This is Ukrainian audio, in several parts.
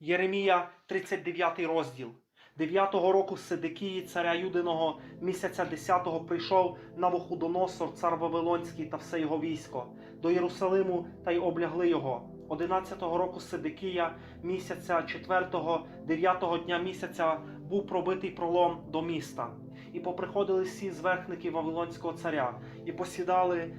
Єремія, 39 розділ. Дев'ятого року Сидикії, царя Юдиного, місяця 10-го прийшов Навуходоносор, цар Вавилонський та все його військо до Єрусалиму та й облягли його. Одинадцятого року Сидикія, місяця 4-го, 9-го дня місяця був пробитий пролом до міста. І поприходили всі зверхники Вавилонського царя, і посідали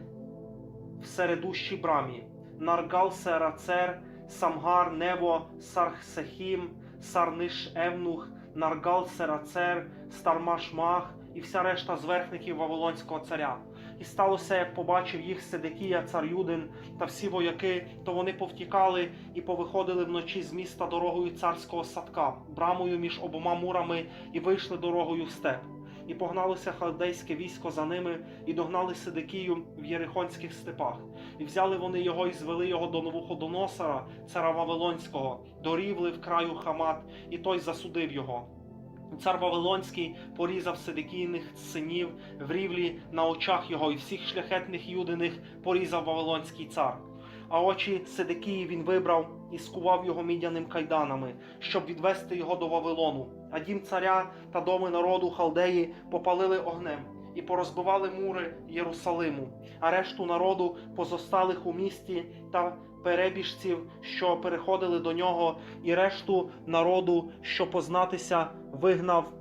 в середущій брамі. Наргал Серацер, Самгар, Нево, Сархсехім, Сарниш Евнух, Наргал Серацер, Стармашмах і вся решта зверхників Вавилонського царя. І сталося, як побачив їх Седекія, цар Юдин та всі вояки, то вони повтікали і повиходили вночі з міста дорогою царського садка, брамою між обома мурами, і вийшли дорогою в степ. І погналося халдейське військо за ними, і догнали Сидикію в Єрихонських степах. І взяли вони його і звели його до Новуходоносора, цара Вавилонського, до рівли в краю Хамат, і той засудив його. Цар Вавилонський порізав Сидикійних синів в рівлі на очах його, і всіх шляхетних юдиних порізав Вавилонський цар. А очі Сидикії він вибрав і скував його мідяним кайданами, щоб відвести його до Вавилону. А дім царя та доми народу Халдеї попалили огнем і порозбивали мури Єрусалиму, а решту народу позосталих у місті та перебіжців, що переходили до нього, і решту народу, що познатися, вигнав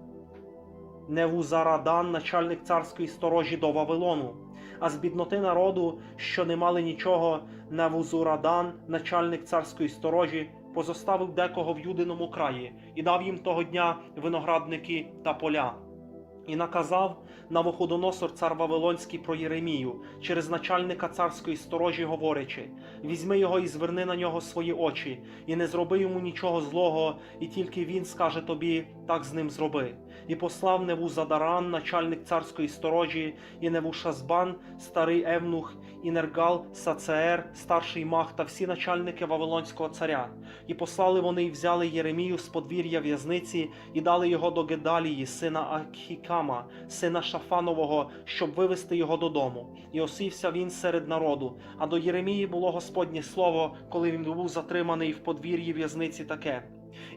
Невузарадан, начальник царської сторожі до Вавилону. А з бідноти народу, що не мали нічого, Невузурадан, начальник царської сторожі, позоставив декого в юдиному краї і дав їм того дня виноградники та поля. І наказав Навуходоносор цар Вавилонський про Єремію через начальника царської сторожі, говорячи: візьми його і зверни на нього свої очі, і не зроби йому нічого злого, і тільки він скаже тобі, так з ним зроби. І послав Невузадаран, начальник царської сторожі, і Невушазбан, старий Евнух, і Нергал, Сацеер, старший мах та всі начальники Вавилонського царя. І послали вони і взяли Єремію з подвір'я в'язниці і дали його до Гедалії, сина Ахікама, сина Шафанового, щоб вивести його додому. І осівся він серед народу. А до Єремії було Господнє слово, коли він був затриманий в подвір'ї в'язниці таке.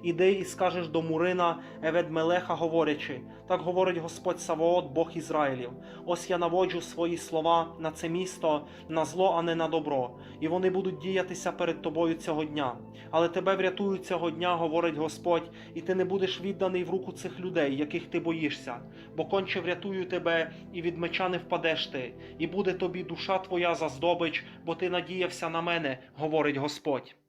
Іди і скажеш до Мурина Еведмелеха, говорячи, так говорить Господь Савоот, Бог Ізраїлів. Ось я наводжу свої слова на це місто на зло, а не на добро, і вони будуть діятися перед тобою цього дня. Але тебе врятують цього дня, говорить Господь, і ти не будеш відданий в руку цих людей, яких ти боїшся, бо конче врятую тебе, і від меча не впадеш ти, і буде тобі душа твоя за здобич, бо ти надіявся на мене, говорить Господь.